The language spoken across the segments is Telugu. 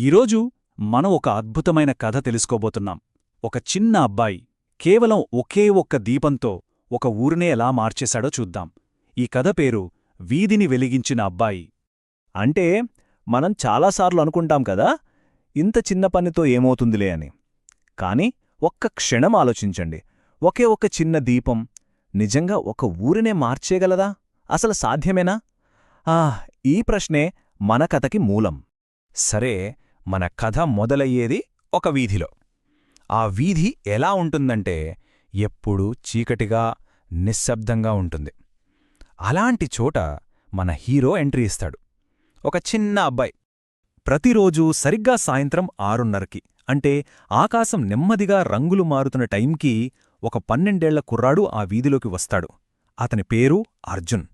ఈరోజు మనం ఒక అద్భుతమైన కథ తెలుసుకోబోతున్నాం. ఒక చిన్న అబ్బాయి కేవలం ఒకే ఒక్క దీపంతో ఒక ఊరినే ఎలా మార్చేశాడో చూద్దాం. ఈ కథ పేరు వీధిని వెలిగించిన అబ్బాయి. అంటే మనం చాలాసార్లు అనుకుంటాం కదా ఇంత చిన్న పనితో ఏమవుతుందిలే అని. కాని ఒక్క క్షణం ఆలోచించండి. ఒకే ఒక్క చిన్న దీపం నిజంగా ఒక ఊరినే మార్చేయగలదా? అసలు సాధ్యమేనా? ఆ ఈ ప్రశ్నే మన కథకి మూలం. సరే మన కథ మొదలయ్యేది ఒక వీధిలో. ఆ వీధి ఎలా ఉంటుందంటే ఎప్పుడూ చీకటిగా నిశ్శబ్దంగా ఉంటుంది. అలాంటి చోట మన హీరో ఎంట్రీ ఇస్తాడు. ఒక చిన్న అబ్బాయి. ప్రతిరోజూ సరిగ్గా సాయంత్రం ఆరున్నరకి అంటే ఆకాశం నెమ్మదిగా రంగులు మారుతున్న టైంకి ఒక పన్నెండేళ్ళ కుర్రాడు ఆ వీధిలోకి వస్తాడు. అతని పేరు అర్జున్.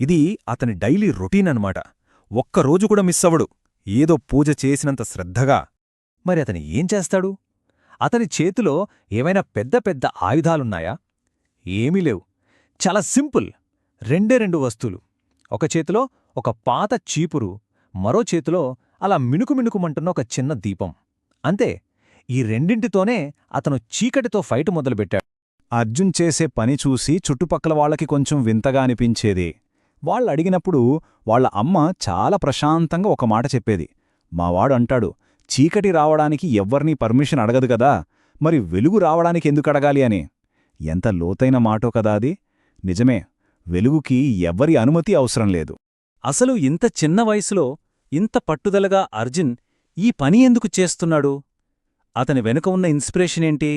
ఇది అతని డైలీ రొటీన్ అనమాట ఒక్కరోజు కూడా మిస్ అవ్వడు. ఏదో పూజ చేసినంత శ్రద్ధగా. మరి అతని ఏం చేస్తాడు? అతని చేతిలో ఏమైనా పెద్ద పెద్ద ఆయుధాలున్నాయా? ఏమీ లేవు. చాలా సింపుల్. రెండే రెండు వస్తువులు. ఒక చేతిలో ఒక పాత చీపురు మరో చేతిలో అలా మినుకుమినుకుమంటున్న ఒక చిన్న దీపం. అంతే. ఈ రెండింటితోనే అతను చీకటితో ఫైట్ మొదలుపెట్టాడు. అర్జున్ చేసే పని చూసి చుట్టుపక్కల వాళ్ళకి కొంచెం వింతగా అనిపించేది. వాళ్ళడిగినప్పుడు వాళ్ళ అమ్మ చాలా ప్రశాంతంగా ఒక మాట చెప్పేది. మావాడు అంటాడు చీకటి రావడానికి ఎవ్వర్నీ పర్మిషన్ అడగదు కదా మరి వెలుగు రావడానికి ఎందుకు అడగాలి అని. ఎంత లోతైన మాటో కదా అది. నిజమే వెలుగుకి ఎవ్వరి అనుమతి అవసరం లేదు. అసలు ఇంత చిన్న వయసులో ఇంత పట్టుదలగా అర్జున్ ఈ పని ఎందుకు చేస్తున్నాడు? అతని వెనుక ఉన్న ఇన్స్పిరేషన్ ఏంటి?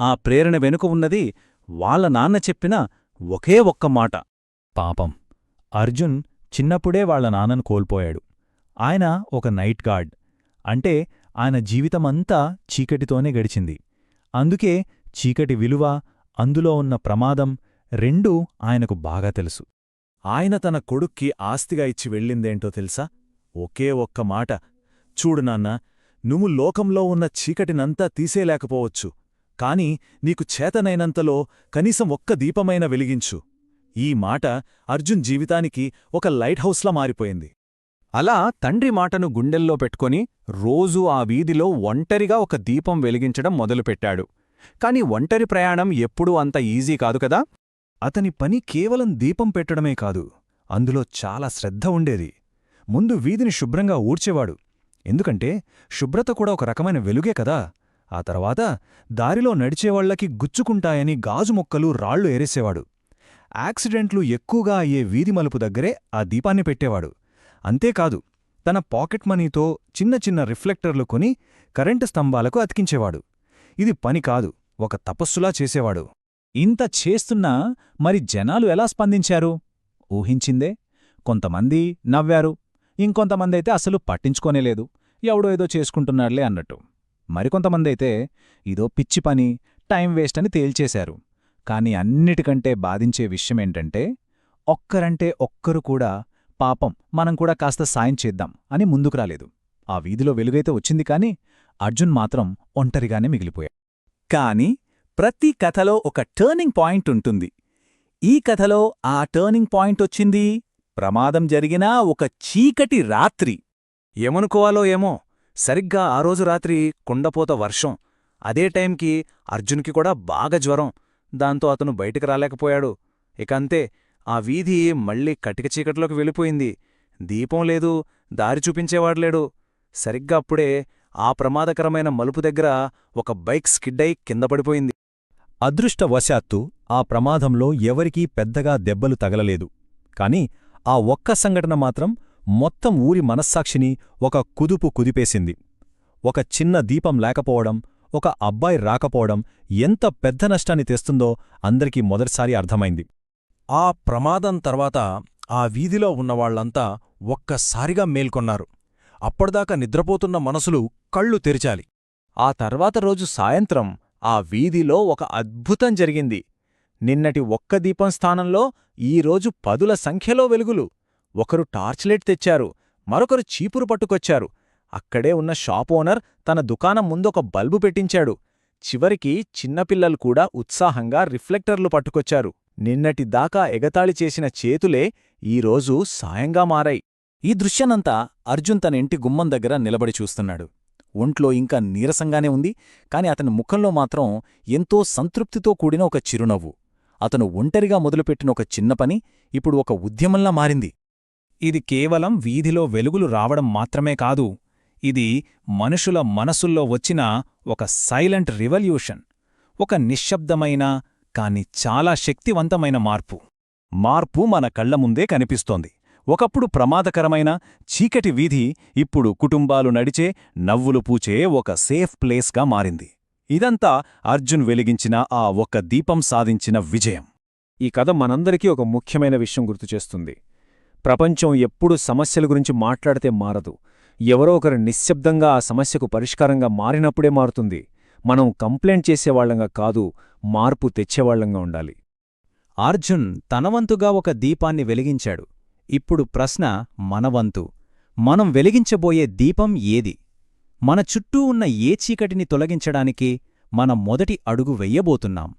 ఆ ప్రేరణ వెనుక ఉన్నది వాళ్ళ నాన్న చెప్పిన ఒకే ఒక్క మాట. పాపం. అర్జున్ చిన్నప్పుడే వాళ్ళ నాన్నను కోల్పోయాడు. ఆయన ఒక నైట్ గార్డ్. అంటే ఆయన జీవితమంతా చీకటితోనే గడిచింది. అందుకే చీకటి విలువ అందులో ఉన్న ప్రమాదం రెండూ ఆయనకు బాగా తెలుసు. ఆయన తన కొడుక్కి ఆస్తిగా ఇచ్చి వెళ్ళిందేంటో తెలుసా? ఒకే ఒక్క మాట. చూడు నాన్న నువ్వు లోకంలో ఉన్న చీకటినంతా తీసేలేకపోవచ్చు. కాని నీకు చేతనైనంతలో కనీసం ఒక్క దీపమైన వెలిగించు. ఈ మాట అర్జున్ జీవితానికి ఒక లైట్ హౌస్లా మారిపోయింది. అలా తండ్రి మాటను గుండెల్లో పెట్టుకొని రోజూ ఆ వీధిలో ఒంటరిగా ఒక దీపం వెలిగించడం మొదలుపెట్టాడు. కాని ఒంటరి ప్రయాణం ఎప్పుడూ అంత ఈజీ కాదు కదా? అతని పని కేవలం దీపం పెట్టడమే కాదు అందులో చాలా శ్రద్ధ ఉండేది. ముందు వీధిని శుభ్రంగా ఊడ్చేవాడు. ఎందుకంటే శుభ్రత కూడా ఒక రకమైన వెలుగే కదా? ఆ తర్వాత దారిలో నడిచేవాళ్ళకి గుచ్చుకుంటాయని గాజు మొక్కలు రాళ్ళు ఏరేసేవాడు. యాక్సిడెంట్లు ఎక్కువగా అయ్యే వీధి మలుపు దగ్గరే ఆ దీపాన్ని పెట్టేవాడు. అంతేకాదు తన పాకెట్ మనీతో చిన్న చిన్న రిఫ్లెక్టర్లు కొని కరెంటు స్తంభాలకు అతికించేవాడు. ఇది పని కాదు ఒక తపస్సులా చేసేవాడు. ఇంత చేస్తున్నా మరి జనాలు ఎలా స్పందించారు? ఊహించిందే. కొంతమంది నవ్వారు. ఇంకొంతమందైతే అసలు పట్టించుకోనేలేదు ఎవడో ఏదో చేసుకుంటున్నాడులే అన్నట్టు. మరికొంతమందైతే ఇదో పిచ్చి పని టైం వేస్ట్ అని తేల్చేశారు. కాని అన్నిటికంటే బాధించే విషయమేంటంటే ఒక్కరంటే ఒక్కరు కూడా పాపం మనం కూడా కాస్త సాయం చేద్దాం అని ముందుకు రాలేదు. ఆ వీధిలో వెలుగైతే వచ్చింది కాని అర్జున్ మాత్రం ఒంటరిగానే మిగిలిపోయాడు. కాని ప్రతి కథలో ఒక టర్నింగ్ పాయింట్ ఉంటుంది. ఈ కథలో ఆ టర్నింగ్ పాయింట్ వచ్చింది. ప్రమాదం జరిగినా ఒక చీకటి రాత్రి. ఏమనుకోవాలో ఏమో సరిగ్గా ఆ రోజు రాత్రి కుండపోత వర్షం. అదే టైంకి అర్జున్కి కూడా బాగా జ్వరం. దాంతో అతను బయటికి రాలేకపోయాడు. ఇకంతే ఆ వీధి మళ్ళీ కటిక చీకట్లోకి వెళ్ళిపోయింది. దీపం లేదు దారి చూపించేవాడ్లేడు సరిగ్గా అప్పుడే ఆ ప్రమాదకరమైన మలుపు దగ్గర ఒక బైక్ స్కిడ్డై కింద పడిపోయింది. అదృష్టవశాత్తు ఆ ప్రమాదంలో ఎవరికీ పెద్దగా దెబ్బలు తగలలేదు. కాని ఆ ఒక్క సంఘటన మాత్రం మొత్తం ఊరి మనస్సాక్షిని ఒక కుదుపు కుదిపేసింది. ఒక చిన్న దీపం లేకపోవడం ఒక అబ్బాయి రాకపోవడం ఎంత పెద్ద నష్టాన్ని తెస్తుందో అందరికీ మొదటిసారి అర్థమైంది. ఆ ప్రమాదం తర్వాత ఆ వీధిలో ఉన్నవాళ్ళంతా ఒక్కసారిగా మేల్కొన్నారు. అప్పటిదాకా నిద్రపోతున్న మనసులు కళ్ళు తెరిచాలి. ఆ తర్వాత రోజు సాయంత్రం ఆ వీధిలో ఒక అద్భుతం జరిగింది. నిన్నటి ఒక్క దీపం స్థానంలో ఈరోజు పదుల సంఖ్యలో వెలుగులు. ఒకరు టార్చ్లైట్ తెచ్చారు మరొకరు చీపురు పట్టుకొచ్చారు. అక్కడే ఉన్న షాప్ ఓనర్ తన దుకాణం ముందొక బల్బు పెట్టించాడు. చివరికి చిన్నపిల్లలు కూడా ఉత్సాహంగా రిఫ్లెక్టర్లు పట్టుకొచ్చారు. నిన్నటి దాకా ఎగతాళి చేసిన చేతులే ఈరోజు సాయంగా మారాయి. ఈ దృశ్యనంతా అర్జున్ తన ఇంటి గుమ్మం దగ్గర నిలబడి చూస్తున్నాడు. ఒంట్లో ఇంకా నీరసంగానే ఉంది కాని అతని ముఖంలో మాత్రం ఎంతో సంతృప్తితో కూడిన ఒక చిరునవ్వు. అతను ఒంటరిగా మొదలుపెట్టిన ఒక చిన్న పని ఇప్పుడు ఒక ఉద్యమంలా మారింది. ఇది కేవలం వీధిలో వెలుగులు రావడం మాత్రమే కాదు ఇది మనుషుల మనసుల్లో వచ్చిన ఒక సైలెంట్ రివల్యూషన్ ఒక నిశ్శబ్దమైన కాని చాలా శక్తివంతమైన మార్పు. మార్పు మన కళ్ళ ముందే కనిపిస్తోంది. ఒకప్పుడు ప్రమాదకరమైన చీకటి వీధి ఇప్పుడు కుటుంబాలు నడిచే నవ్వులు పూచే ఒక సేఫ్ ప్లేస్గా మారింది. ఇదంతా అర్జున్ వెలిగించిన ఆ ఒక్క దీపం సాధించిన విజయం. ఈ కథ మనందరికీ ఒక ముఖ్యమైన విషయం గుర్తుచేస్తుంది ప్రపంచం ఎప్పుడు సమస్యల గురించి మాట్లాడితే మారదు. ఎవరో ఒకరు నిశ్శబ్దంగా ఆ సమస్యకు పరిష్కారంగా మారినప్పుడే మారుతుంది. మనం కంప్లైంట్ చేసేవాళ్ళంగా కాదు మార్పు తెచ్చేవాళ్ళంగా ఉండాలి. అర్జున్ తనవంతుగా ఒక దీపాన్ని వెలిగించాడు. ఇప్పుడు ప్రశ్న మనవంతు మనం వెలిగించబోయే దీపం ఏది? మన చుట్టూ ఉన్న ఏ చీకటిని తొలగించడానికి మన మొదటి అడుగు వెయ్యబోతున్నాం